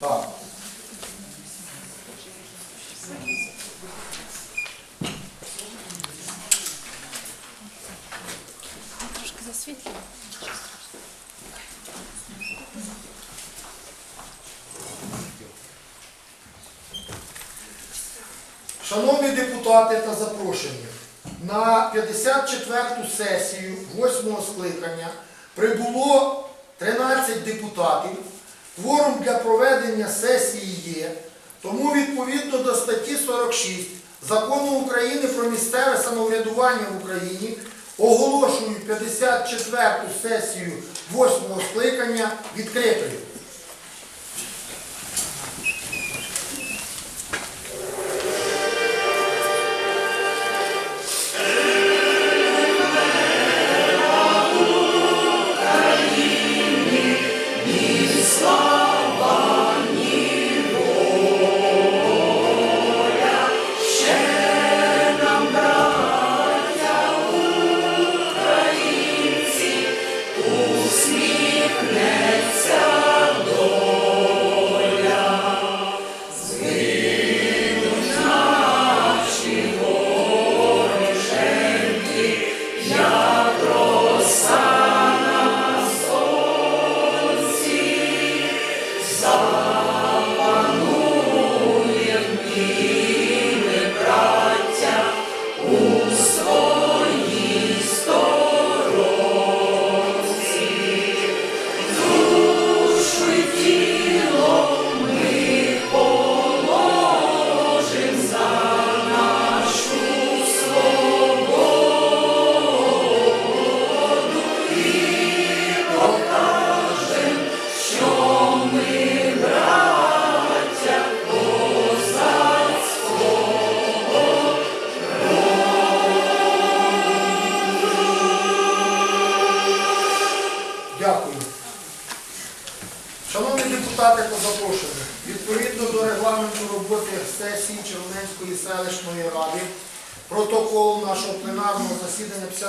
Так. Трошки засвітлює. Шановні депутати та запрошені, на 54-ту сесію 8-го скликання прибуло 13 депутатів. Кворум для проведення сесії є, тому відповідно до статті 46 Закону України про місцеве самоврядування в Україні оголошую 54-ту сесію 8-го скликання відкритою.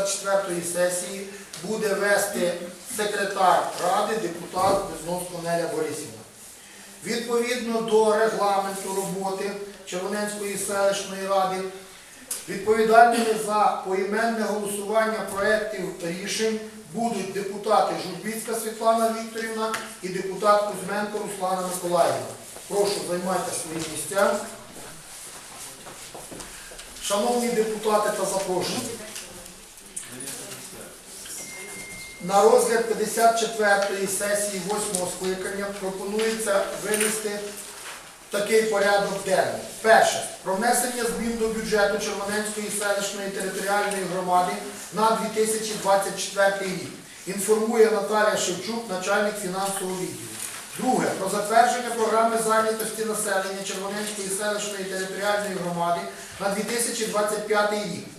24-ї сесії буде вести секретар ради депутат Безновського Неля Борисівна. Відповідно до регламенту роботи Червоненської селищної ради, відповідальними за поіменне голосування проєктів рішень будуть депутати Журбіцька Світлана Вікторівна і депутат Кузьменко Руслана Миколаївна. Прошу займайте свої місця. Шановні депутати та запрошені. На розгляд 54-ї сесії 8-го скликання пропонується винести такий порядок денний. Перше. Про внесення змін до бюджету Червоненської селищної територіальної громади на 2024 рік. Інформує Наталія Шевчук, начальник фінансового відділу. Друге. Про затвердження програми зайнятості населення Червоненської селищної територіальної громади на 2025 рік.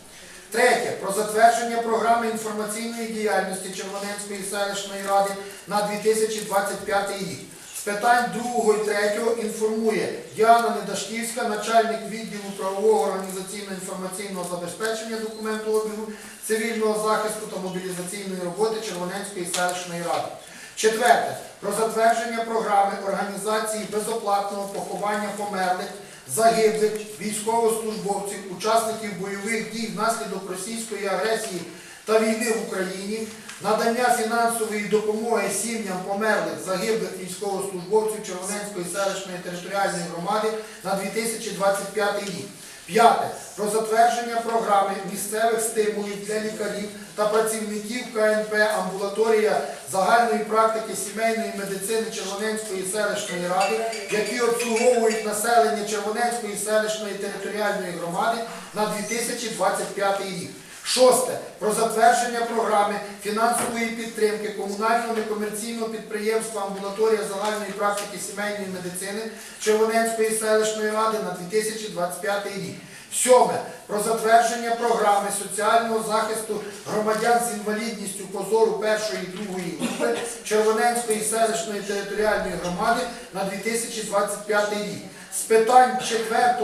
Третє. Про затвердження програми інформаційної діяльності Червоненської селищної ради на 2025 рік. З питань другого і третього інформує Діана Недашківська, начальник відділу правового організаційно-інформаційного забезпечення документообігу, цивільного захисту та мобілізаційної роботи Червоненської селищної ради. Четверте. Про затвердження програми організації безоплатного поховання померлих, загиблих військовослужбовців, учасників бойових дій внаслідок російської агресії та війни в Україні, надання фінансової допомоги сім'ям померлих загиблих військовослужбовців Червоненської селищної територіальної громади на 2025 рік. П'яте. Про затвердження програми місцевих стимулів для лікарів та працівників КНП амбулаторія загальної практики сімейної медицини Червоненської селищної ради, які обслуговують населення Червоненської селищної територіальної громади на 2025 рік. Шосте. Про затвердження програми фінансової підтримки комунального некомерційного підприємства амбулаторія загальної практики сімейної медицини Червоненської селищної ради на 2025 рік. Сьоме. Про затвердження програми соціального захисту громадян з інвалідністю позору першої і другої групи Червоненської селищної територіальної громади на 2025 рік. З питань 4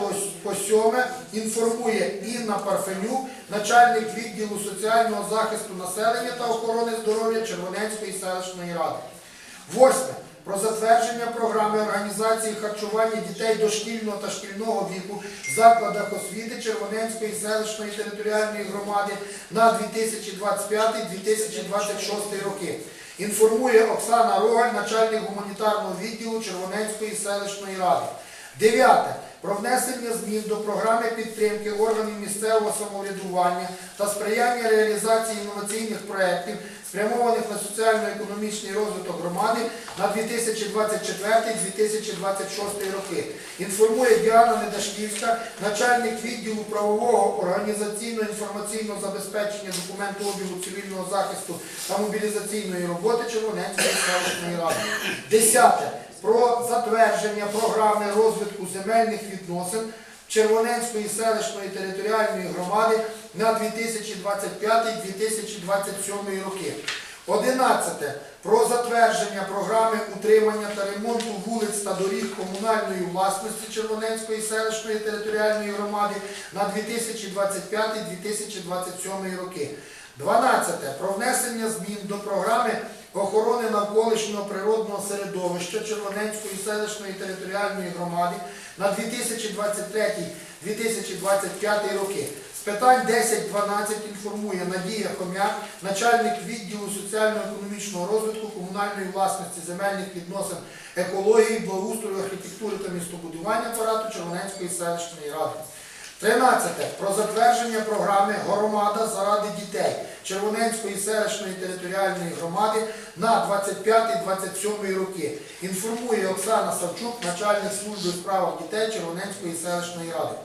по 7 інформує Інна Парфенюк, начальник відділу соціального захисту населення та охорони здоров'я Червоненської селищної ради. Восьме. про затвердження програми організації харчування дітей дошкільного та шкільного віку в закладах освіти Червоненської селищної територіальної громади на 2025-2026 роки. Інформує Оксана Рогаль, начальник гуманітарного відділу Червоненської селищної ради. Дев'яте. Про внесення змін до програми підтримки органів місцевого самоврядування та сприяння реалізації інноваційних проєктів, спрямованих на соціально-економічний розвиток громади на 2024-2026 роки. Інформує Діана Недашківська, начальник відділу правового організаційно-інформаційного забезпечення документообігу цивільного захисту та мобілізаційної роботи Червоненської селищної ради. Десяте про затвердження програми розвитку земельних відносин Червоненської селищної територіальної громади на 2025-2027 роки. Одинадцяте про затвердження програми утримання та ремонту вулиць та доріг комунальної власності Червоненської селищної територіальної громади на 2025-2027 роки. 12. Про внесення змін до програми охорони навколишнього природного середовища Червоненської селищної територіальної громади на 2023-2025 роки. З питань 10-12 інформує Надія Хомяк, начальник відділу соціально-економічного розвитку, комунальної власності, земельних відносин, екології, благоустрою, архітектури та містобудування апарату Червоненської селищної ради. 13. Про затвердження програми Громада заради дітей Червоненської селищної територіальної громади на 25-27 роки. Інформує Оксана Савчук, начальник служби у справах дітей Червоненської селищної ради.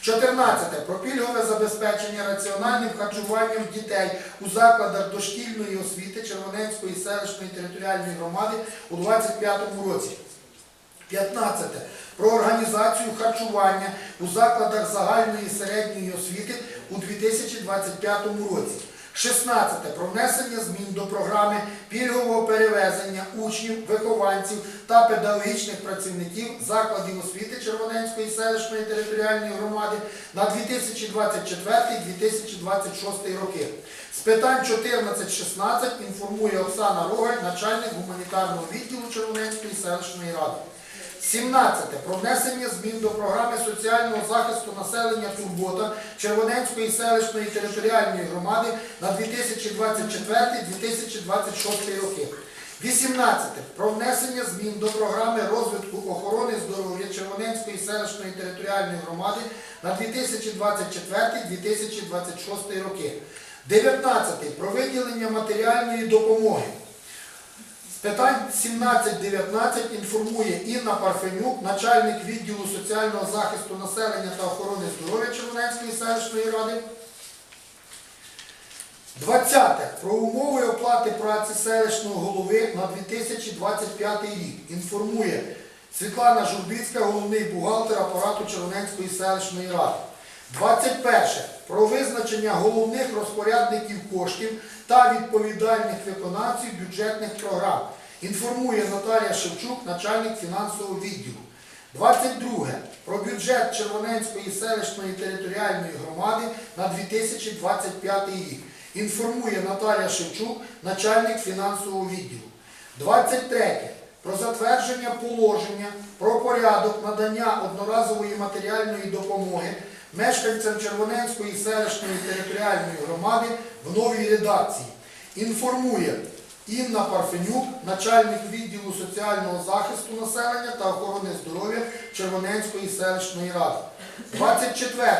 14. Про пільгове забезпечення раціональним харчуванням дітей у закладах дошкільної освіти Червоненської селищної територіальної громади у 2025 році. 15. Про організацію харчування у закладах загальної середньої освіти у 2025 році. 16. Про внесення змін до програми пільгового перевезення учнів, вихованців та педагогічних працівників закладів освіти Червоненської селищної територіальної громади на 2024-2026 роки. З питань 14-16 інформує Оксана Рогаль, начальник гуманітарного відділу Червоненської селищної ради. 17. Про внесення змін до програми соціального захисту населення Турбота Червоненської селищної територіальної громади на 2024-2026 роки. 18. Про внесення змін до програми розвитку охорони здоров'я Червоненської селищної територіальної громади на 2024-2026 роки. 19. Про виділення матеріальної допомоги. Питань 17-19 інформує Інна Парфенюк, начальник відділу соціального захисту населення та охорони здоров'я Червоненської селищної ради. 20. Про умови оплати праці селищного голови на 2025 рік. Інформує Світлана Журбицька, головний бухгалтер апарату Червоненської селищної ради. 21. Про визначення головних розпорядників коштів та відповідальних виконавців бюджетних програм. Інформує Наталія Шевчук, начальник фінансового відділу. 22. Про бюджет Червоненської селищної територіальної громади на 2025 рік. Інформує Наталія Шевчук, начальник фінансового відділу. 23. Про затвердження положення про порядок надання одноразової матеріальної допомоги мешканцям Червоненської селищної територіальної громади в новій редакції. Інформує Інна Парфенюк, начальник відділу соціального захисту населення та охорони здоров'я Червоненської селищної ради. 24.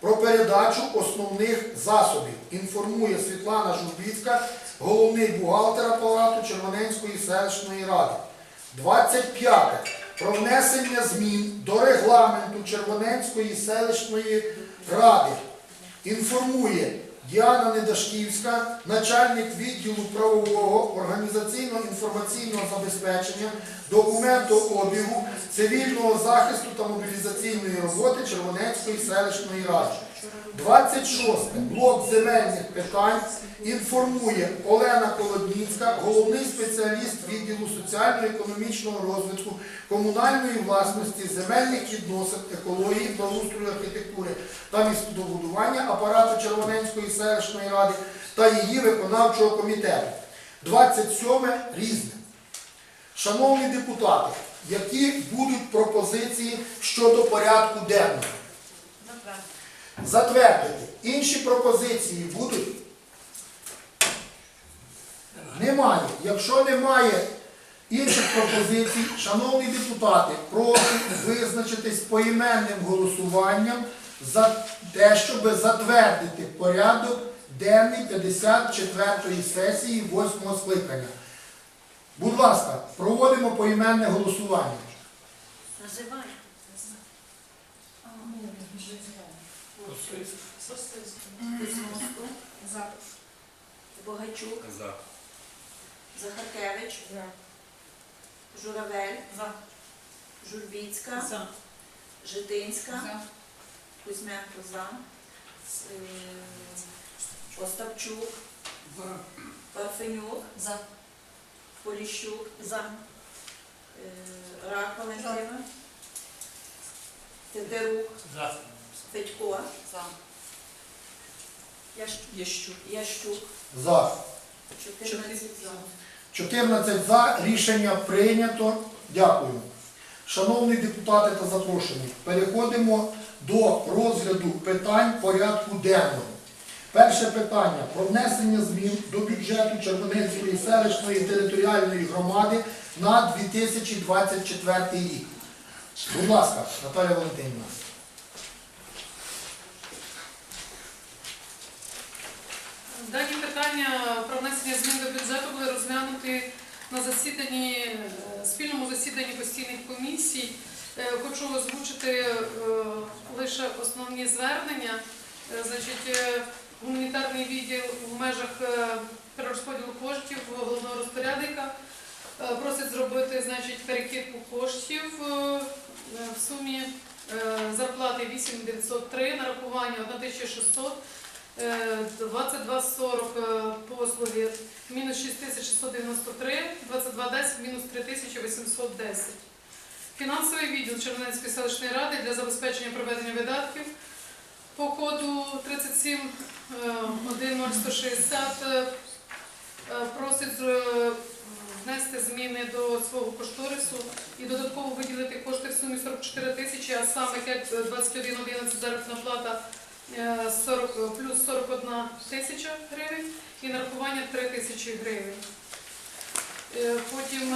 Про передачу основних засобів. Інформує Світлана Журбіцька, головний бухгалтер апарату Червоненської селищної ради. 25. Про внесення змін до регламенту Червоненської селищної ради. Інформує Діана Недашківська, начальник відділу правового організаційно-інформаційного забезпечення, документу обігу цивільного захисту та мобілізаційної роботи Червоненської селищної ради. 26. Блок земельних питань інформує Олена Колодніцька, головний спеціаліст відділу соціально-економічного розвитку, комунальної власності, земельних відносин, екології, благоустрою архітектури та містобудування апарату Червоненської селищної ради та її виконавчого комітету. 27. Різне. Шановні депутати, які будуть пропозиції щодо порядку денного? Затвердити. Інші пропозиції будуть? Немає. Якщо немає інших пропозицій, шановні депутати, прошу визначитись поіменним голосуванням за те, щоб затвердити порядок денний 54-ї сесії 8-го скликання. Будь ласка, проводимо поіменне голосування. Кузьмовську. За. Богачук. За. Захаркевич. Журавель. За. Журбіцька. За. Житинська. За. Кузьменко за. Е, Остапчук. Парфенюк. За. Поліщук. За. Рак Валентина. Тетерук. За. Федько. За. Ящук. Ящук. За. 14 за. 14 за. Рішення прийнято. Дякую. Шановні депутати та запрошені, переходимо до розгляду питань порядку денного. Перше питання про внесення змін до бюджету Червоненської селищної територіальної громади на 2024 рік. Будь ласка, Наталя Валентинівна. Дані питання про внесення змін до бюджету були розглянуті на засіданні, е, спільному засіданні постійних комісій. Е, Хочу озвучити е, лише основні звернення. Значить, гуманітарний відділ в межах перерозподілу коштів головного розпорядника просить зробити значить, перекидку коштів в сумі зарплати 8903, нарахування 1600, Е, 2240 е, послуги мінус 6693, 2210 мінус 3810. Фінансовий відділ Червоненської селищної ради для забезпечення проведення видатків по коду 37 е, 10160 е, е, просить е, внести зміни до свого кошторису і додатково виділити кошти в сумі 44 тисячі, а саме КЕП 2111 заробітна плата е, 40, плюс 41 тисяча гривень і нарахування 3 тисячі гривень. Е, Потім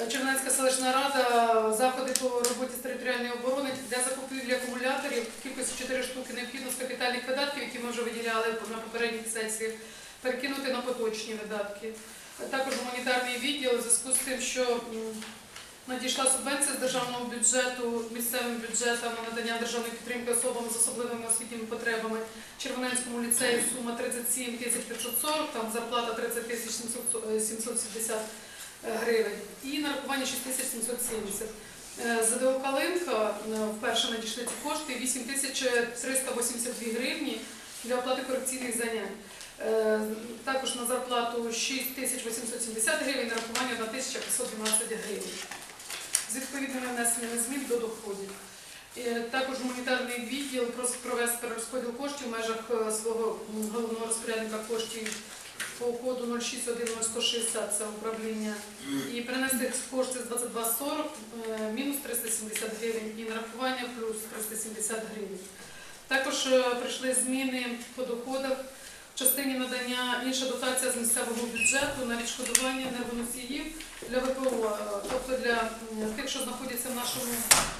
е, Чернецька селищна рада заходи по роботі з територіальної оборони для закупівлі акумуляторів кількості 4 штуки необхідно з капітальних видатків, які ми вже виділяли на попередніх сесіях, перекинути на поточні видатки. Також гуманітарний відділ у зв'язку з тим, що надійшла субвенція з державного бюджету місцевим бюджетам на надання державної підтримки особам з особливими освітніми потребами. Червоненському ліцею сума 37 тисяч 540, там зарплата 30 тисяч 770 гривень і нарахування 6 тисяч 770. Е, ЗДО Калинка е, вперше надійшли ці кошти 8 тисяч 382 гривні для оплати корекційних занять. Е, Також на зарплату 6 тисяч 870 гривень, нарахування 1 тисяча 512 гривень. З відповідними внесеннями змін до доходів. Також гуманітарний відділ просить провести перерозподіл коштів в межах е, свого головного розпорядника коштів по коду 061160, це управління, і перенести кошти з 2240 е, мінус 370 гривень і нарахування плюс 370 гривень. Також е, прийшли зміни по доходах частині надання інша дотація з місцевого бюджету на відшкодування енергоносіїв для ВПО, е, тобто для тих, що знаходяться в нашому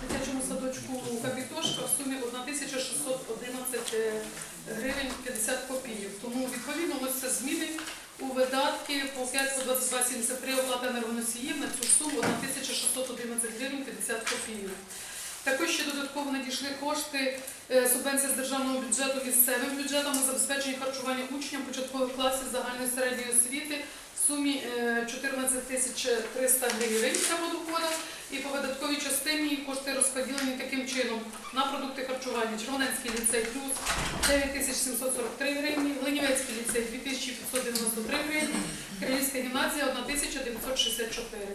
дитячому садочку Капітошка в сумі 1611 е, гривень 50 копійок. Тому відповідно вносяться зміни у видатки по 5 по 2273 оплата енергоносіїв на цю суму 1611 гривень 50 копійок. Також ще додатково надійшли кошти е, субвенція з державного бюджету місцевим бюджетом на забезпечення харчування учням початкових класів загальної середньої освіти в сумі е, 14 тисяч 300 гривень це по доходах. І по видатковій частині кошти розподілені таким чином на продукти харчування. Червоненський ліцей плюс 9743 гривні, Глинівецький ліцей 2593 гривні, Кирилівська гімназія 1964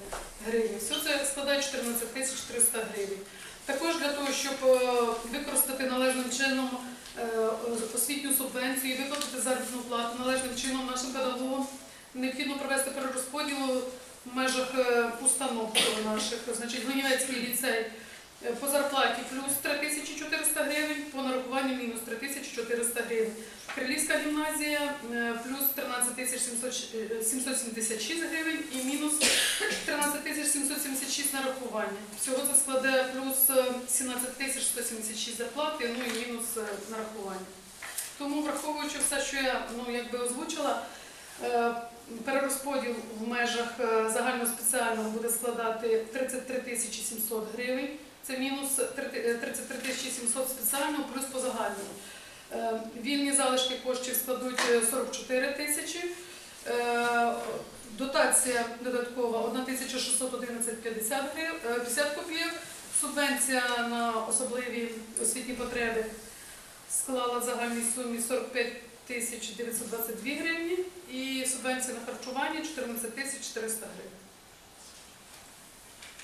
гривні. Все це складає 14 300 гривень. Також для того, щоб е, використати належним чином е, освітню субвенцію виплатити заробітну плату належним чином нашим педагогам, необхідно провести перерозподіл в межах е, установ наших, значить, Глинівецький ліцей по зарплаті плюс 3400 гривень, по нарахуванню мінус 3400 гривень. Крилівська гімназія е, плюс 13 тисяч 776 гривень і мінус 13 тисяч 776 нарахування. Всього це складе плюс е, 17 тисяч 176 зарплати, ну і мінус е, нарахування. Тому, враховуючи все, що я ну, якби озвучила, е, перерозподіл в межах е, загальноспеціального буде складати 33 тисячі 700 гривень. Це мінус 33 тисячі 700 спеціального плюс по загальному. Е, Вільні залишки коштів складуть е, 44 тисячі. Е, Дотація додаткова 1611,50 гривень, е, 50 копійок. Субвенція на особливі освітні потреби склала в загальній сумі 45 тисяч 922 гривні і субвенція на харчування 14 тисяч 400 гривень.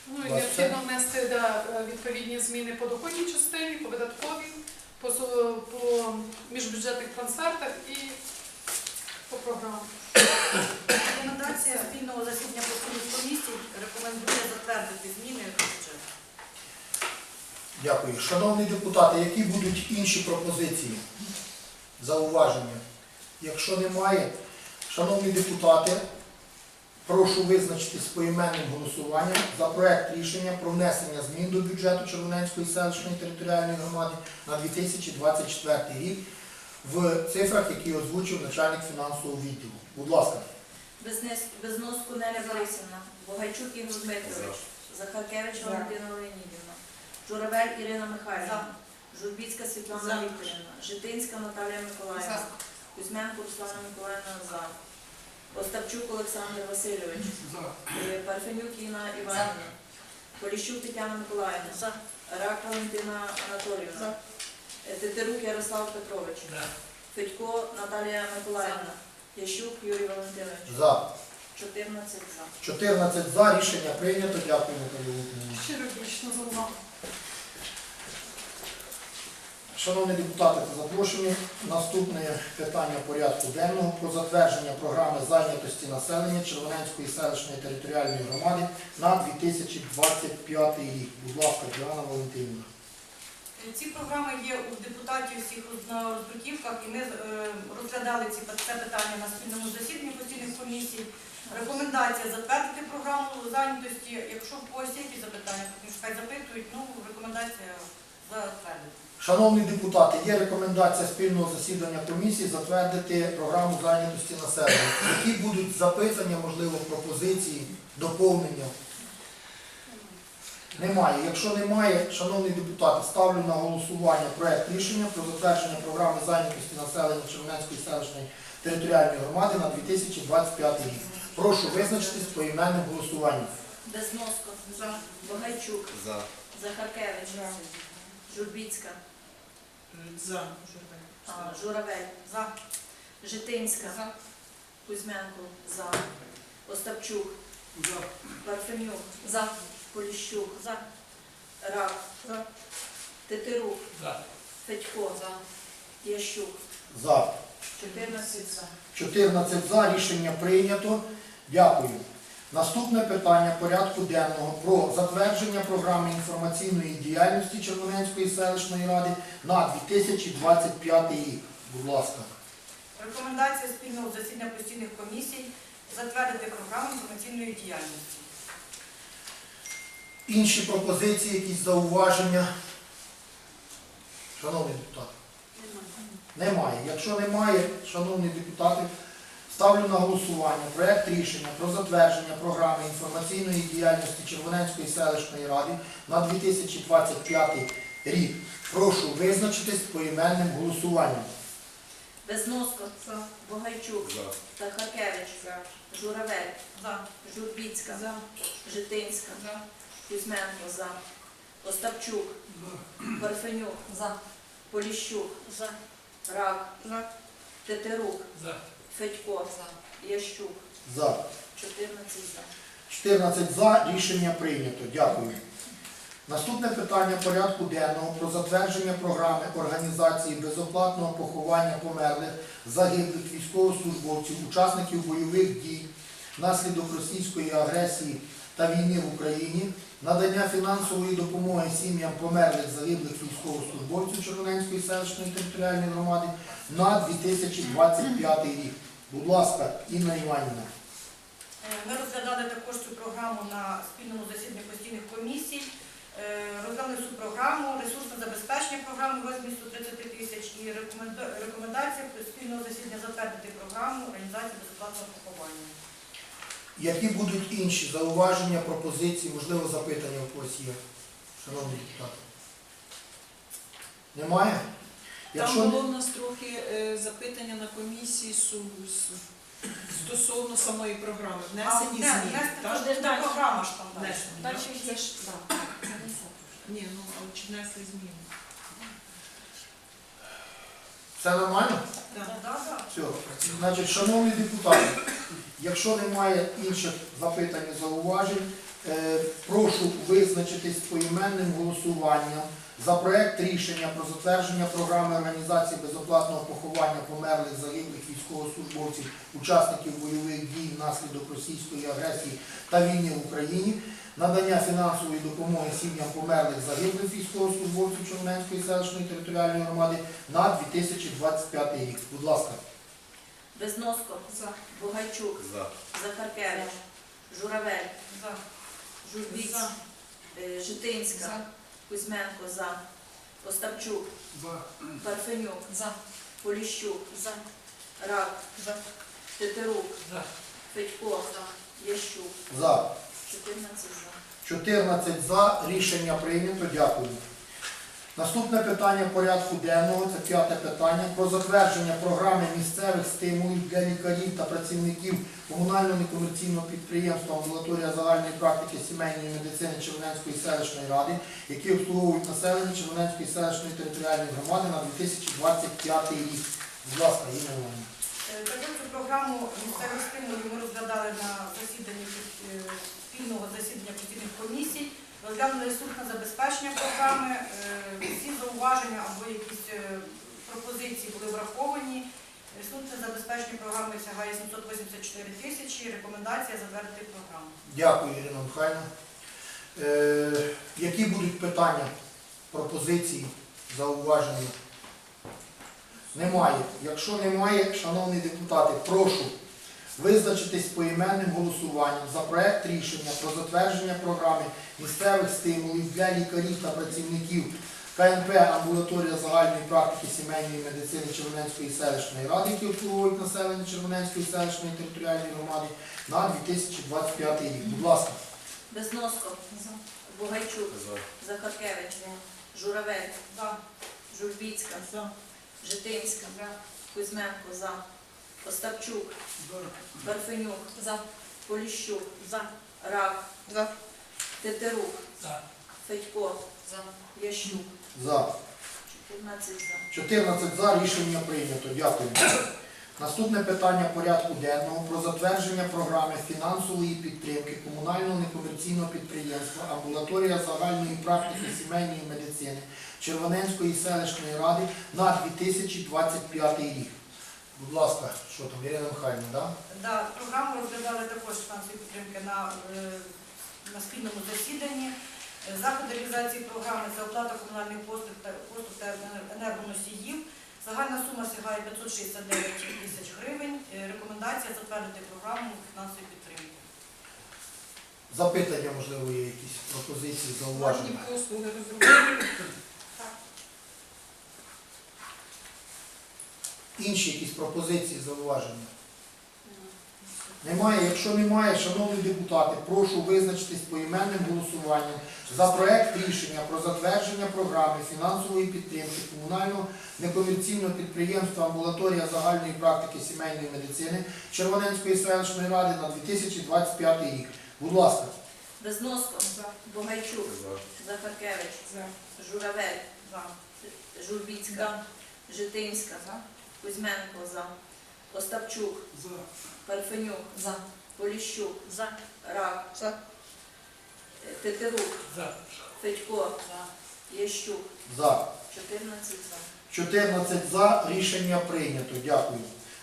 Ну і необхідно внести да, відповідні зміни по доходній частині, по видатковій, по, по міжбюджетних трансфертах і по програмах. Рекомендація спільного засідання постійних комісій рекомендує затвердити зміни до бюджету. Дякую. Шановні депутати, які будуть інші пропозиції, зауваження? Якщо немає, шановні депутати, прошу визначитись поіменним голосуванням за проект рішення про внесення змін до бюджету Червоненської селищної територіальної громади на 2024 рік в цифрах, які озвучив начальник фінансового відділу. Будь ласка. Безноску Неля Борисівна, Богайчук Ігор Дмитрович, Захаркевич Валентина Леонідівна, Журавель Ірина Михайлівна, Журбіцька Світлана Вікторівна, Житинська Наталія Миколаївна, Кузьменко Руслана Миколаївна за. Остапчук Олександр Васильович, Е, Парфенюк Інна Іванівна, Поліщук Тетяна Миколаївна, Рак Валентина Анатоліївна, Е, Тетерук Ярослав Петрович, Федько Наталія Миколаївна, Ящук Юрій Валентинович. За. 14 за. 14 за. Рішення прийнято. Дякую, Наталія Володимирівна. Щиро вдячна за увагу. Шановні депутати та запрошені, наступне питання порядку денного про затвердження програми зайнятості населення Червоненської селищної територіальної громади на 2025 рік. Будь ласка, Діана Валентинівна. Ці програми є у депутатів всіх на роздруківках, і ми е, розглядали ці питання на спільному засіданні постійних комісій. Рекомендація затвердити програму зайнятості. Якщо в когось якісь запитання, то хай запитують. Ну рекомендація. Шановні депутати, є рекомендація спільного засідання комісії затвердити програму зайнятості населення. Які будуть запитання, можливо, пропозиції, доповнення? Немає. Якщо немає, шановні депутати, ставлю на голосування проект рішення про затвердження програми зайнятості населення Червоненської селищної територіальної громади на 2025 рік. Прошу визначитись по іменним голосуванням. Безноско. За. Богайчук. За. Захаркевич. Журбіцька. За. А, Журавель. За. Житинська. За. Кузьменко. За. Остапчук. Парфенюк. За. Поліщук. За. Рак. За. Тетерук. За. Федько. За. Ящук. За. 14 за. 14 за. Рішення прийнято. Дякую. Наступне питання порядку денного про затвердження програми інформаційної діяльності Червоненської селищної ради на 2025 рік. Будь ласка. Рекомендація спільного засідання постійних комісій затвердити програму інформаційної діяльності. Інші пропозиції, якісь зауваження? Шановні депутати. Немає. Якщо немає, шановні депутати, ставлю на голосування проект рішення про затвердження програми інформаційної діяльності Червоненської селищної ради на 2025 рік. Прошу визначитись поіменним голосуванням. Безноско. Богайчук. За. Захаркевич. Журавель. За. Журбіцька. Житинська. Кузьменко. За. Остапчук. Парфенюк. За. Поліщук. За. Рак. За. Тетерук. За. Федько. За. Ящук. За. 14 за. 14 за. Рішення прийнято. Дякую. Наступне питання порядку денного про затвердження програми організації безоплатного поховання померлих загиблих військовослужбовців, учасників бойових дій внаслідок російської агресії та війни в Україні, надання фінансової допомоги сім'ям померлих загиблих військовослужбовців Червоненської селищної територіальної громади на 2025 рік. Будь ласка, Інна Іванівна. Е, Ми розглядали також цю програму на спільному засіданні постійних комісій. Е, Розглянули цю програму, ресурсне забезпечення програми в розмірі 130 тисяч і рекомендація спільного засідання затвердити програму організації безоплатного поховання. Які будуть інші зауваження, пропозиції, можливо, запитання у когось є, шановні депутати? Немає? Якщо Там було в нас трохи е, запитання на комісії су- стосовно самої програми. Внесені не, зміни. то ж не програма ж там далі. Внесені, Далі є ж да. Ні, ну а чи внесли зміни? все нормально? Так. Да, да. Все. Значить, шановні депутати, якщо немає інших запитань і зауважень, е, прошу визначитись поіменним голосуванням за проект рішення про затвердження програми організації безоплатного поховання померлих загиблих військовослужбовців, учасників бойових дій внаслідок російської агресії та війни в Україні, надання фінансової допомоги сім'ям померлих загиблих військовослужбовців Червоненської селищної територіальної громади на 2025 рік. Будь ласка. Безноско, Бугайчук, Захаркевич, Журавель, За. Журбіць, За. е, Житинська, За. Кузьменко, за. Остапчук, Парфенюк, За. Поліщук, За. Рак, За. Тетерук, Федько, Ящук, За. 14 за. 14 за. Рішення прийнято. Дякую. Наступне питання порядку денного це п'яте питання про затвердження програми місцевих стимулів для лікарів та працівників комунального некомерційного підприємства амбулаторія загальної практики сімейної медицини Червоненської селищної ради, які обслуговують населення Червоненської селищної територіальної громади на 2025 рік. Будь ласка, Інна Іванівна. Е, Таку програму місцевих стимулів ми розглядали на засіданні е, спільного засідання постійних комісій. Розглянули ресурсне забезпечення програми. Е, Всі зауваження або якісь е, пропозиції були враховані. Ресурсне забезпечення програми сягає 784 тисячі. Рекомендація затвердити програму. Дякую, Ірина Михайлівна. Е, які будуть питання, пропозиції, зауваження? Немає. Якщо немає, шановні депутати, прошу визначитись поіменним голосуванням за проект рішення про затвердження програми місцевих стимулів для лікарів та працівників КНП амбулаторія загальної практики сімейної медицини Червоненської селищної ради, які обслуговують населення Червоненської селищної територіальної громади на 2025 рік. Будь ласка. Безноско, Бугайчук, Захаркевич, Журавель, За. Журбіцька, Житинська, Кузьменко, за. Остапчук, Парфенюк, За. Поліщук, За. Рак, За. Тетерук, Федько, За. Ящук, За. 14 за. 14 за. Рішення прийнято. Дякую. Наступне питання порядку денного про затвердження програми фінансової підтримки комунального некомерційного підприємства амбулаторія загальної практики сімейної медицини Червоненської селищної ради на 2025 рік. Будь ласка, що там, Ірина Михайлівна, да? Да, програму розглядали також фінансові підтримки на, е, на спільному засіданні. Е, Заходи реалізації програми це оплата комунальних послуг та послуг та енергоносіїв. Загальна сума сягає 569 тисяч гривень. Е, Рекомендація затвердити програму фінансової підтримки. Запитання, можливо, є якісь пропозиції, зауваження. Послуги розробили. Інші якісь пропозиції, зауваження? Немає. Якщо немає, шановні депутати, прошу визначитись поіменним голосуванням за проект рішення про затвердження програми фінансової підтримки комунального некомерційного підприємства амбулаторія загальної практики сімейної медицини Червоненської селищної ради на 2025 рік. Будь ласка. Безноско, Бугайчук, Захаркевич, Журавель. Журбіцька, Житинська, Кузьменко, за. Остапчук, Парфенюк, За. Поліщук, За. Рак, За. Тетерук, Федько, За. Ящук, За. 14 за. 14 за. Рішення прийнято. Дякую.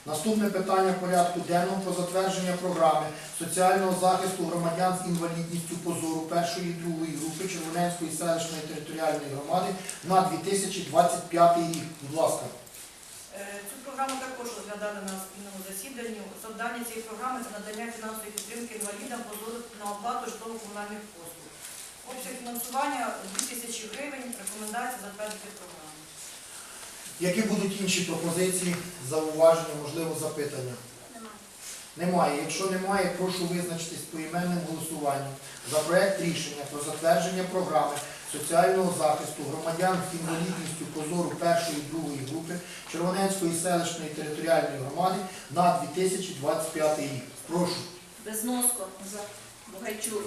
Наступне питання порядку денного про затвердження програми соціального захисту громадян з інвалідністю по зору першої і другої групи Червоненської селищної територіальної громади на 2025 рік. Будь ласка. Е, Цю програму також розглядали на спільному засіданні. Завдання цієї програми це надання фінансової підтримки інвалідам на оплату житлово-комунальних послуг. Обсяг фінансування 2 тисячі гривень, рекомендація затвердити програму. Які будуть інші пропозиції, зауваження, можливо, запитання? Немає. Якщо немає, прошу визначитись поіменним голосуванням за проект рішення про затвердження програми соціального захисту громадян з інвалідністю по зору першої і другої групи Червоненської селищної територіальної громади на 2025 рік. Прошу. Безноско. За. Бугайчук.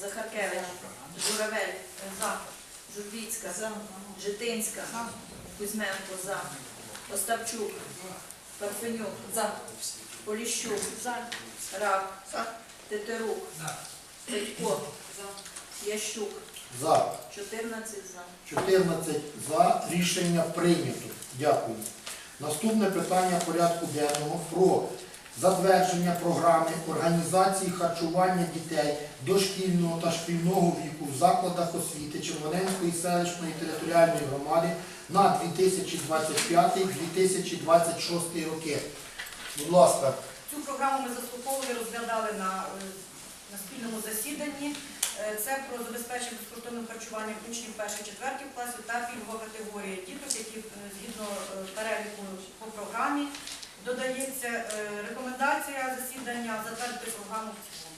Захаркевич. Журавель. За. Журбіцька. Житинська. Кузьменко. За. Остапчук. Парфенюк. За. Поліщук. За. Рак. Тетерук. Федько. Ящук. За. 14 за. 14 за. Рішення прийнято. Дякую. Наступне питання порядку денного про затвердження програми організації харчування дітей дошкільного та шкільного віку в закладах освіти Червоненської селищної територіальної громади на 2025-2026 роки. Будь ласка. Цю програму ми заслуховували, розглядали на, е, на спільному засіданні. Е, Це про забезпечення безкоштовним харчуванням учнів перших четвертих класів та пільгова категорія діток, які е, згідно е, переліку по програмі додається рекомендація засідання затвердити програму в цілому.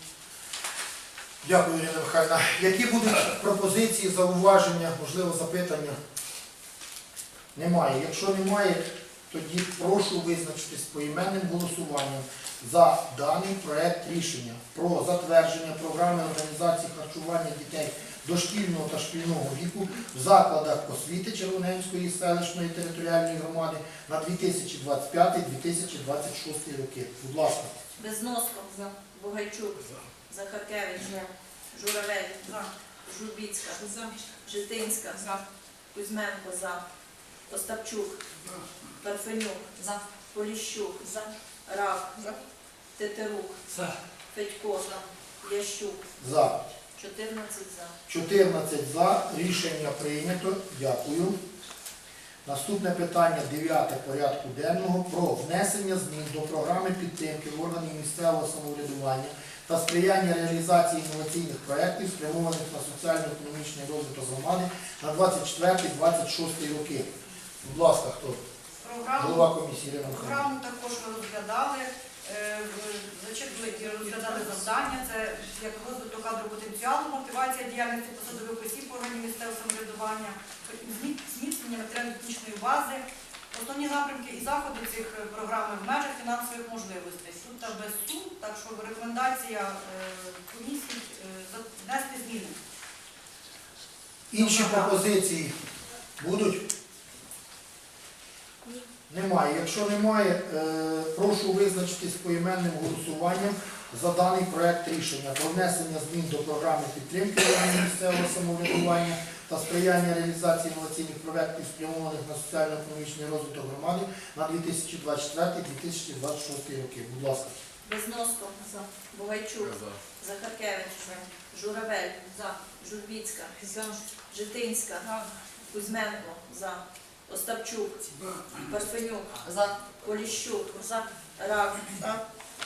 Дякую, Ірина Михайлівна. Які будуть пропозиції, зауваження, можливо, запитання? Немає. Якщо немає, тоді прошу визначитись поіменним голосуванням за даний проект рішення про затвердження програми організації харчування дітей дошкільного та шкільного віку в закладах освіти Червоненської селищної територіальної громади на 2025-2026 роки. Будь ласка. Безноско. За. Бугайчук. Захаркевич. Журавель. За. Журбіцька. за. Житинська. Кузьменко. За. Остапчук. Парфенюк. За. Поліщук. За. Рак. Тетерук. Федько. Ящук. За. 14 за. 14 за. Рішення прийнято. Дякую. Наступне питання 9 порядку денного про внесення змін до програми підтримки органів місцевого самоврядування та сприяння реалізації інноваційних проєктів, спрямованих на соціально-економічний розвиток громади на 24-26 роки. Будь ласка, хто? Програму Голова комісії Ірина Михайлівна. Програму також ми розглядали, е, зачитували і розглядали завдання. Це як розвиток кадру потенціалу, мотивація діяльності посадових осіб органів місцевого самоврядування, змі- зміцнення матеріально-технічної бази. Основні напрямки і заходи цих е, програм в межах фінансових можливостей. Тут та без сум, так що рекомендація е, комісії е, за- внести зміни. Інші пропозиції будуть? Немає. Якщо немає, е, прошу визначитись поіменним голосуванням за даний проект рішення про внесення змін до програми підтримки місцевого самоврядування та сприяння реалізації інноваційних проєктів, спрямованих на соціально-економічний розвиток громади на 2024-2026 роки. Будь ласка. Безноско. За. Бугайчук. Захаркевич. Журавель. За. Журбіцька. Житинська. Кузьменко. За. Остапчук. Парфенюк. За. Поліщук. За. Рак. За.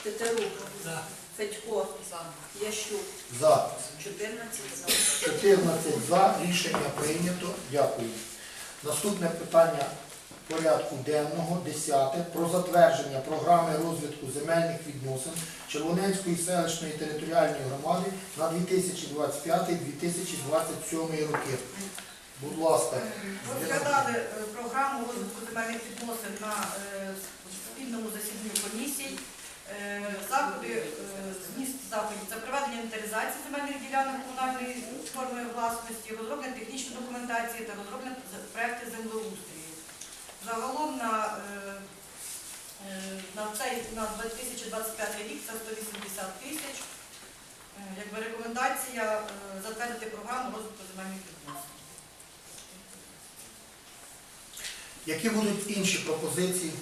Тетерук. За. Федько. За. Ящук. За. 14 за. 14 за. Рішення прийнято. Дякую. Наступне питання порядку денного, 10. Про затвердження програми розвитку земельних відносин Червоненської селищної територіальної громади на 2025-2027 роки. Будь ласка. Розглядали е, програму розвитку земельних відносин на е, спільному засіданні комісій. Е, Заходи, зміст заходів це проведення інвентаризації земельних ділянок комунальної форми власності, розроблення технічної документації та розроблення проекти землеустрою. Загалом на, на цей на 2025 рік це 180 тисяч. Якби рекомендація затвердити програму розвитку земельних відносин. Які будуть інші пропозиції?